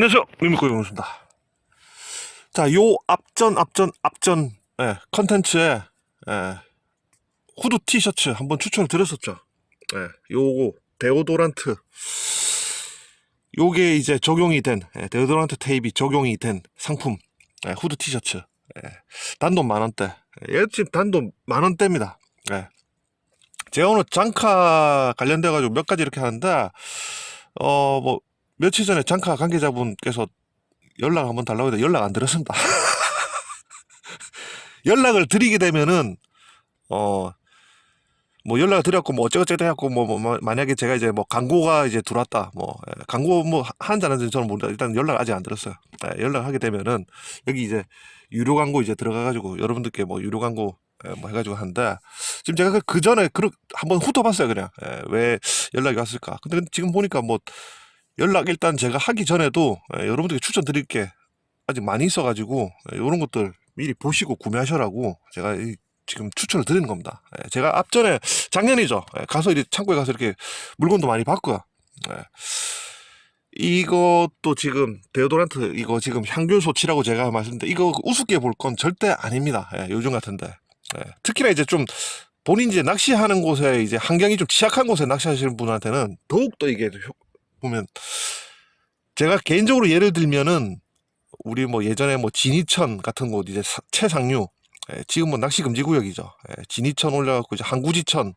안녕하세요. 미미코의 공수입니다. 자, 요 앞전, 앞전, 앞전, 예, 컨텐츠에, 예, 후드 티셔츠 한번 추천을 드렸었죠. 예, 요거, 데오도란트. 요게 이제 적용이 된, 예, 데오도란트 테이프 적용이 된 상품, 예, 후드 티셔츠. 예, 단돈 만원대. 얘 지금 단돈 만원대입니다. 예. 제가 오늘 장카 관련돼가지고 몇 가지 이렇게 하는데, 어, 뭐, 며칠 전에 장카 관계자분께서 연락 한번 달라고 해도 연락 안 드렸습니다. 연락을 드리게 되면은, 어, 뭐 연락을 드렸고 뭐 어쩌고저쩌고 해갖고 뭐, 뭐, 뭐 만약에 제가 이제 뭐 광고가 이제 들어왔다 뭐 예, 광고 뭐 하는지 안 하는지 저는 모르는데 일단 연락 아직 안 들었어요. 예, 연락하게 되면은 여기 이제 유료 광고 이제 들어가가지고 여러분들께 뭐 유료 광고 예, 뭐 해가지고 하는데 지금 제가 그- 그 전에 그 한번 훑어봤어요 그냥 예, 왜 연락이 왔을까. 근데 지금 보니까 뭐 연락 일단 제가 하기 전에도 예, 여러분들께 추천드릴 게 아직 많이 있어가지고 이런 것들 미리 보시고 구매하셔라고 제가 이- 지금 추천을 드리는 겁니다. 예, 제가 앞전에 작년이죠. 예, 가서 이제 창고에 가서 이렇게 물건도 많이 봤고요. 예. 이것도 지금 데오도란트 이거 지금 향균 소치라고 제가 말씀드렸는데 이거 우습게 볼 건 절대 아닙니다. 예, 요즘 같은데 예, 특히나 이제 좀 본인 이제 낚시하는 곳에 이제 환경이 좀 취약한 곳에 낚시하시는 분한테는 더욱 더 이게 효- 보면 제가 개인적으로 예를 들면은 우리 뭐 예전에 뭐 진이천 같은 곳 이제 사- 최상류 예, 지금 뭐 낚시 금지 구역이죠. 예, 진이천 올려갖고 이제 항구지천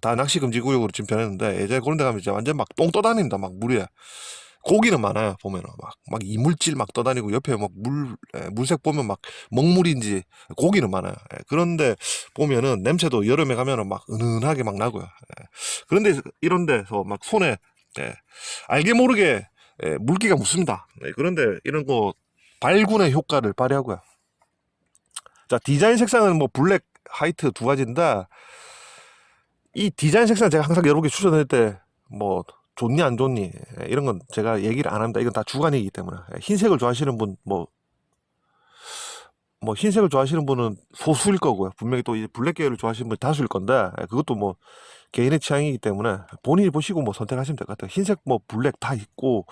다 낚시 금지 구역으로 지금 변했는데 예전에 그런 데 가면 이제 완전 막 똥 떠다닙니다. 막 물에 고기는 많아요. 보면은 막 막 이물질 막 떠다니고 옆에 막물 물색 보면 막 먹물인지 고기는 많아요. 예, 그런데 보면은 냄새도 여름에 가면은 막 은은하게 막 나고요. 예, 그런데 이런 데서 막 손에 예, 알게 모르게 예, 물기가 묻습니다. 예, 그런데 이런 거 발군의 효과를 발휘하고요. 자 디자인 색상은 뭐 블랙, 화이트 두 가지인데 이 디자인 색상 제가 항상 여러분께 추천할 때 뭐 좋니 안 좋니 예, 이런 건 제가 얘기를 안 합니다. 이건 다 주관이기 때문에 예, 흰색을 좋아하시는 분 뭐 뭐 흰색을 좋아하시는 분은 소수일 거고요. 분명히 또이 블랙 계열을 좋아하시는 분이 다수일 건데 예, 그것도 뭐 개인의 취향이기 때문에 본인이 보시고 뭐 선택하시면 될 것 같아요. 흰색 뭐 블랙 다 있고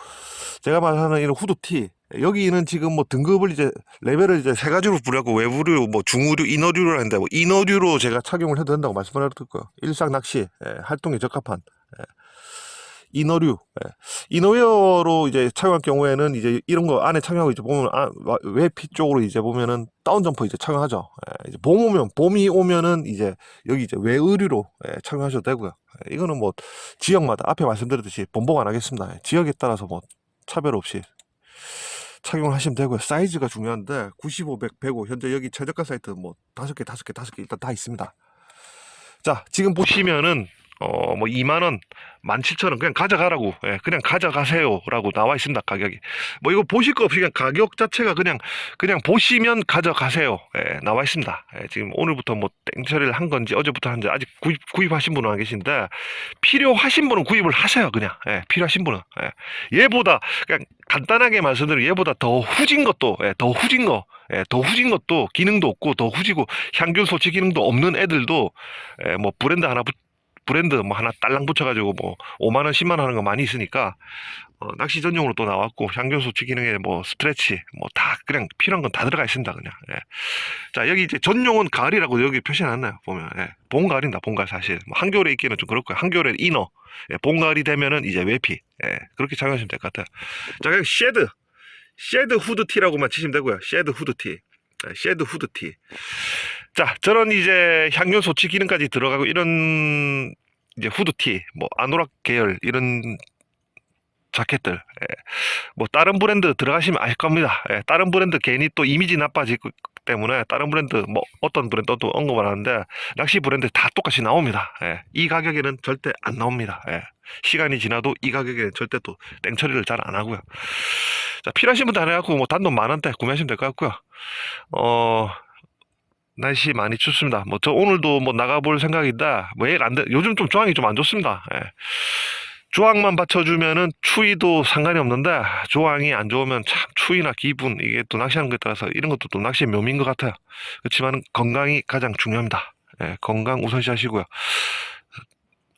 제가 말하는 이런 후드티 여기는 지금 뭐 등급을 이제 레벨을 이제 세 가지로 부르고 외부류 뭐 중우류 인어류를 하는데 뭐 인어류로 제가 착용을 해도 된다고 말씀을 드렸고요. 일상 낚시 예, 활동에 적합한 예, 이너류, 예. 이너웨어로 이제 착용할 경우에는 이제 이런 거 안에 착용하고 이제 보면 아, 와- 외피 쪽으로 이제 보면은 다운 점퍼 이제 착용하죠. 예, 이제 봄 오면 봄이 오면은 이제 여기 이제 외의류로 예, 착용하셔도 되고요. 예, 이거는 뭐 지역마다 앞에 말씀드렸듯이 번복 안 하겠습니다. 예, 지역에 따라서 뭐 차별 없이 착용을 하시면 되고요. 사이즈가 중요한데 95, 100, 105 현재 여기 최저가 사이트 뭐 다섯 개, 다섯 개, 다섯 개 일단 다 있습니다. 자, 지금 보시면은 어 뭐 2만 원, 17,000원 그냥 가져가라고. 예, 그냥 가져가세요라고 나와 있습니다, 가격이. 뭐 이거 보실 거 없이 그냥 가격 자체가 그냥 그냥 보시면 가져가세요. 예, 나와 있습니다. 예, 지금 오늘부터 뭐 땡처리를 한 건지 어제부터 한지 아직 구입 구입하신 분은 안 계신데 필요하신 분은 구입을 하세요, 그냥. 예, 필요하신 분은. 예. 얘보다 그냥 간단하게 말씀드리면 얘보다 더 후진 것도 예, 더 후진 거 예, 더 후진 것도 기능도 없고 더 후지고 향균 소치 기능도 없는 애들도 예, 뭐 브랜드 하나 붙- 브랜드 뭐 하나 딸랑 붙여가지고 뭐 5만 원, 10만 원 하는 거 많이 있으니까 어, 낚시 전용으로 또 나왔고 향균 소치 기능에 뭐 스트레치 뭐 다 그냥 필요한 건 다 들어가 있습니다 그냥. 예. 자 여기 이제 전용은 가을이라고 여기 표시해놨나요 보면 예, 봄 가을입니다 봄 가을 사실 뭐 한겨울에 입기는 좀 그렇고요 한겨울에 이너 예, 봄 가을이 되면은 이제 외피 예, 그렇게 착용하시면 될 것 같아요. 자 그냥 쉐드 쉐드 후드티라고만 치시면 되고요. 쉐드 후드티. 예, 쉐드 후드티. 자, 저런 이제 향료 소치 기능까지 들어가고 이런 이제 후드티, 뭐 아노락 계열 이런 자켓들, 예, 뭐 다른 브랜드 들어가시면 아실 겁니다. 예, 다른 브랜드 괜히 또 이미지 나빠지기 때문에 다른 브랜드 뭐 어떤 브랜드도 언급을 하는데 낚시 브랜드 다 똑같이 나옵니다. 예, 이 가격에는 절대 안 나옵니다. 예, 시간이 지나도 이 가격에는 절대 또 땡처리를 잘 안 하고요. 자, 필요하신 분들 안 해갖고 뭐 단돈 만 원대 구매하시면 될 것 같고요. 어, 날씨 많이 춥습니다. 뭐 저 오늘도 뭐 나가볼 생각인데 뭐일 안 돼. 요즘 좀 조항이 좀 안 좋습니다. 예. 조항만 받쳐주면은 추위도 상관이 없는데 조항이 안 좋으면 참 추위나 기분 이게 또 낚시하는 것에 따라서 이런 것도 또 낚시의 묘미인 것 같아요. 그렇지만 건강이 가장 중요합니다. 예, 건강 우선시 하시고요.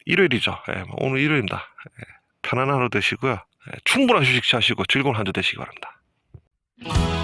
일요일이죠. 예, 오늘 일요일입니다. 예, 편안한 하루 되시고요. 예, 충분한 휴식 취하시고 즐거운 한 주 되시기 바랍니다.